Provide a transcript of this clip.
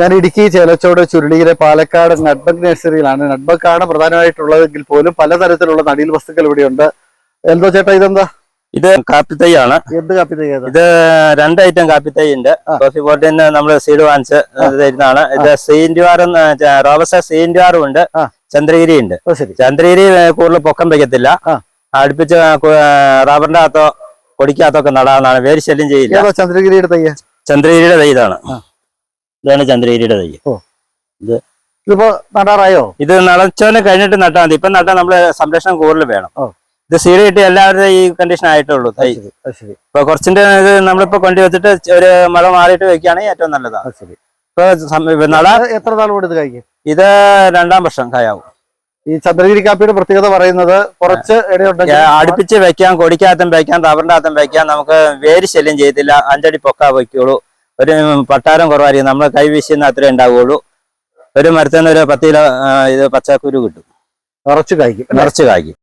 ഞാൻ ഇടുക്കി ചേലച്ചോട് ചുരുളിയിലെ പാലക്കാട് നട്ബക് നഴ്സറിയിലാണ്. നട്ബക്കാണ് പ്രധാനമായിട്ടുള്ളതെങ്കിൽ പോലും പലതരത്തിലുള്ള നടീൽ വസ്തുക്കൾ ഇവിടെയുണ്ട്. എന്തോ ചേട്ടാ ഇതെന്താ? ഇത് കാപ്പി തൈയാണ്. എന്ത് കാപ്പി തൈ ഇത് രണ്ട് ഐറ്റം കാപ്പി തൈ ഉണ്ട്. കോഫി ബോട്ടിന് നമ്മൾ സീഡ് വാങ്ങിച്ച് തരുന്നതാണ്. ഇത് സീൻഡുവാറും റോബസ സീൻഡുവാറും ഉണ്ട്. ചന്ദ്രഗിരി ഉണ്ട് ചന്ദ്രഗിരി കൂടുതൽ പൊക്കം വയ്ക്കത്തില്ല. അടുപ്പിച്ച് റബറിന്റെ റബ്ബറിന്റെ അകത്തോ പൊടിക്കകത്തോ ഒക്കെ നടാവുന്നതാണ്. വേര് ശല്യം ചെയ്യില്ല. ചന്ദ്രഗിരിയുടെ തയ്യ ചന്ദ്രഗിരിയുടെ തൈ ഇതാണ്. ഇതാണ് ചന്ദ്രഗിരിയുടെ തൈ. ഇതിപ്പോ നടാറായോ? ഇത് നടച്ചോനെ കഴിഞ്ഞിട്ട് നട്ടാൽ മതി. ഇപ്പൊ നട്ടാൽ നമ്മൾ സംരക്ഷണം കൂടുതൽ വേണം. ഇത് സീഡ് കിട്ടി എല്ലാവരുടെ ഈ കണ്ടീഷൻ ആയിട്ടുള്ളൂ തൈ. ഇപ്പൊ കുറച്ചിന്റെ ഇത് നമ്മളിപ്പോ കൊണ്ടുവച്ചിട്ട് ഒരു മഴ മാറിയിട്ട് വെക്കുകയാണെങ്കിൽ ഏറ്റവും നല്ലതാണ്. ഇപ്പൊ നട എത്ര നാൾ കൊണ്ട് ഇത് കഴിക്കും? ഇത് രണ്ടാം വർഷം കായാവും. ഈ ചന്ദ്രഗിരി കാപ്പിയുടെ പ്രത്യേകത പറയുന്നത് കുറച്ച് അടുപ്പിച്ച് വെക്കാം കൊടിക്കകത്തും വെക്കാം റബ്ബറിന്റെ അകത്തും വെക്കാം. നമുക്ക് വേര് ശല്യം ചെയ്തില്ല അഞ്ചടി പൊക്ക വയ്ക്കുള്ളൂ. ഒരു പട്ടാരം കുറവായിരിക്കും. നമ്മൾ കൈവീശുന്ന അത്രേ ഉണ്ടാവുകയുള്ളൂ ഒരു മരത്തിന് ഒരു പത്ത് കിലോ ഇത് പച്ചക്കുരു കിട്ടും. നിറച്ച് കായ്ക്കും നിറച്ച് കായ്ക്കും.